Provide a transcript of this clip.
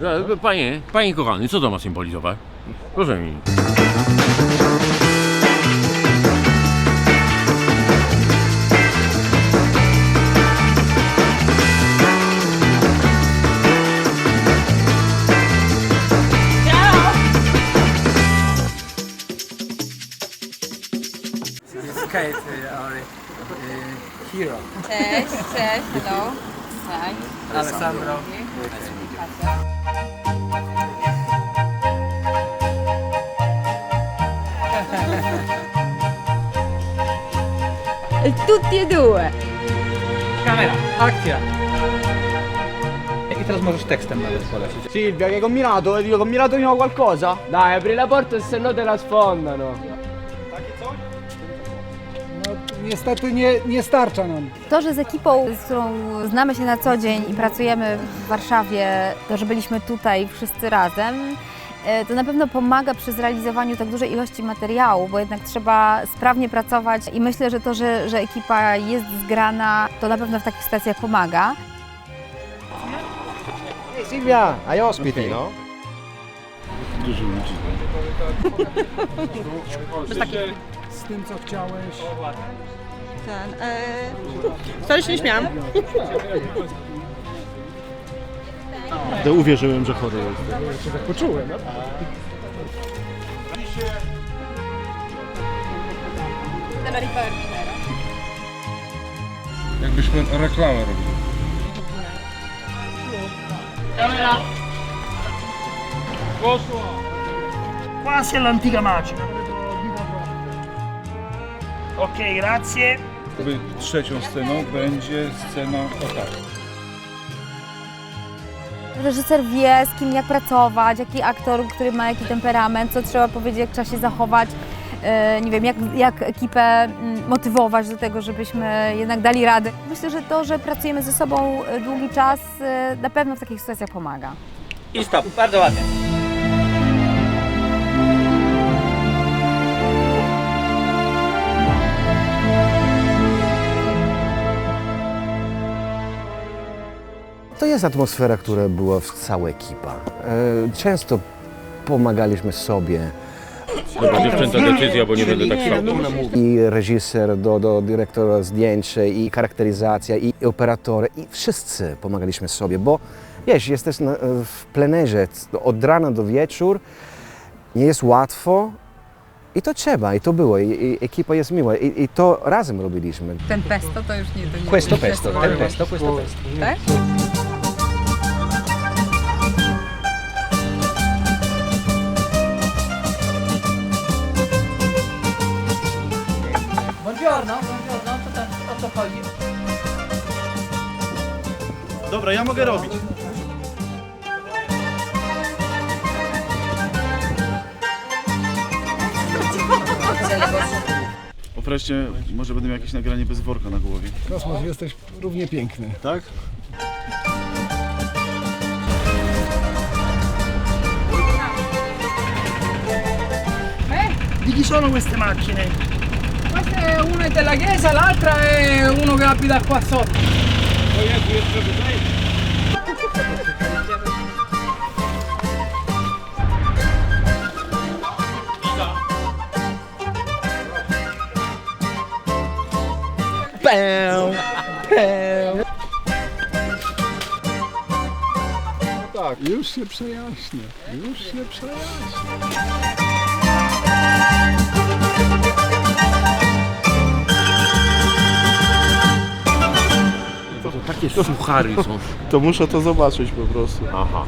E, Panie, panie kochany, co to ma symbolizować? Proszę mi. Kate, uh, our uh, hero. Cześć, cześć, hello. Cześć. Alessandro. Tutti e due. Kamera, akcja. I teraz możesz tekstem nawet polecić. Silvia, che hai combinato? Hai combinato di nuovo qualcosa? Dai, apri la porta se no te la sfondano. Niestety nie, nie starcza nam. To, że z ekipą, z którą znamy się na co dzień i pracujemy w Warszawie, to, że byliśmy tutaj wszyscy razem, e, to na pewno pomaga przy zrealizowaniu tak dużej ilości materiału, bo jednak trzeba sprawnie pracować i myślę, że to, że, że ekipa jest zgrana, to na pewno w takich sytuacjach pomaga. Ehi Silvia, hai ospiti, no? Z tym, co chciałeś. Ten, e... Wcale się nie śmiałam. To uwierzyłem, że chory jest. Tak poczułem. Jakbyśmy reklamę robili. quasi all'antica magica. Ok, grazie. Jakby trzecią sceną będzie scena o tak. Reżyser wie, z kim jak pracować, jaki aktor, który ma jaki temperament, co trzeba powiedzieć, jak trzeba się zachować. e, Nie wiem, jak, jak ekipę mm, motywować do tego, żebyśmy jednak dali radę. Myślę, że to, że pracujemy ze sobą e, długi czas, e, na pewno w takich sytuacjach pomaga. I stop, bardzo ładnie. To jest atmosfera, która była w cała ekipa. E, Często pomagaliśmy sobie. Dobra, dziewczęta decyzja, bo nie będę tak stał. I reżyser, do, do dyrektora zdjęć, i charakteryzacja, i operator, i wszyscy pomagaliśmy sobie, bo wiesz, jesteś na, w plenerze od rana do wieczór, nie jest łatwo i to trzeba, i to było, i, i ekipa jest miła, i, i to razem robiliśmy. Ten pesto to już nie to nie Questo pesto, ten pesto, questo pesto. Tak? Buongiorno, buongiorno, co tam, o co chodzi? Dobra, ja mogę robić. O wreszcie, może będę miał jakieś nagranie bez worka na głowie. Kosmos, jesteś równie piękny. Tak? Di chi sono queste macchine? Questa è una della chiesa, l'altra è uno che abita qua sotto. Tak, już się przejaśnia. Już się przejaśnia. To takie suchary są. To muszę to zobaczyć po prostu. Aha.